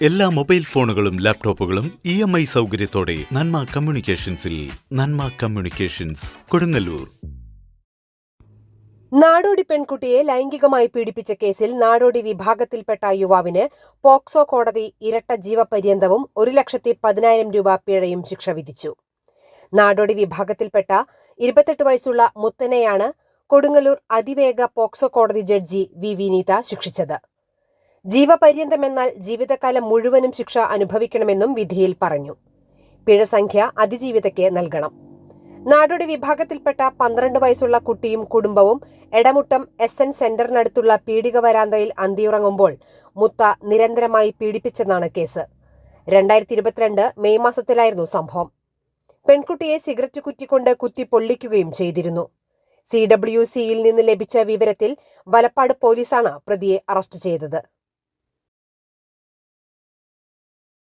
എല്ലാ മൊബൈൽ ഫോണുകളും ലാപ്ടോപ്പുകളും ഇ എം ഐ സൗകര്യത്തോടെ നന്മ കമ്മ്യൂണിക്കേഷൻസിൽ നന്മ കമ്മ്യൂണിക്കേഷൻസ് കൊടുങ്ങല്ലൂർ. നാടോടി പെൺകുട്ടിയെ ലൈംഗികമായി പീഡിപ്പിച്ച കേസിൽ നാടോടി വിഭാഗത്തിൽപ്പെട്ട യുവാവിന് പോക്സോ കോടതി ഇരട്ട ജീവപര്യന്തവും ഒരു ലക്ഷത്തി പതിനായിരം രൂപ പിഴയും ശിക്ഷ വിധിച്ചു. നാടോടി വിഭാഗത്തിൽപ്പെട്ട ഇരുപത്തെട്ട് വയസ്സുള്ള മുത്തനെയാണ് കൊടുങ്ങല്ലൂർ അതിവേഗ പോക്സോ കോടതി ജഡ്ജി വി വിനീത ശിക്ഷിച്ചത്. ജീവപര്യന്തമെന്നാൽ ജീവിതകാലം മുഴുവനും ശിക്ഷ അനുഭവിക്കണമെന്നും വിധിയിൽ പറഞ്ഞു. പിഴ സംഖ്യ അതിജീവിതയ്ക്ക് നൽകണം. നാടോടി വിഭാഗത്തിൽപ്പെട്ട പന്ത്രണ്ട് വയസ്സുള്ള കുട്ടിയും കുടുംബവും എടമുട്ടം എസ് എൻ സെന്ററിനടുത്തുള്ള പീഡിക വരാന്തയിൽ അന്തിയുറങ്ങുമ്പോൾ മുത്ത നിരന്തരമായി പീഡിപ്പിച്ചെന്നാണ് കേസ്. രണ്ടായിരത്തി ഇരുപത്തിരണ്ട് മെയ് മാസത്തിലായിരുന്നു സംഭവം. പെൺകുട്ടിയെ സിഗരറ്റ് കുറ്റിക്കൊണ്ട് കുത്തി പൊള്ളിക്കുകയും ചെയ്തിരുന്നു. സി ഡബ്ല്യു സിയിൽ നിന്ന് ലഭിച്ച വിവരത്തിൽ വലപ്പാട് പോലീസാണ് പ്രതിയെ അറസ്റ്റ് ചെയ്തത്.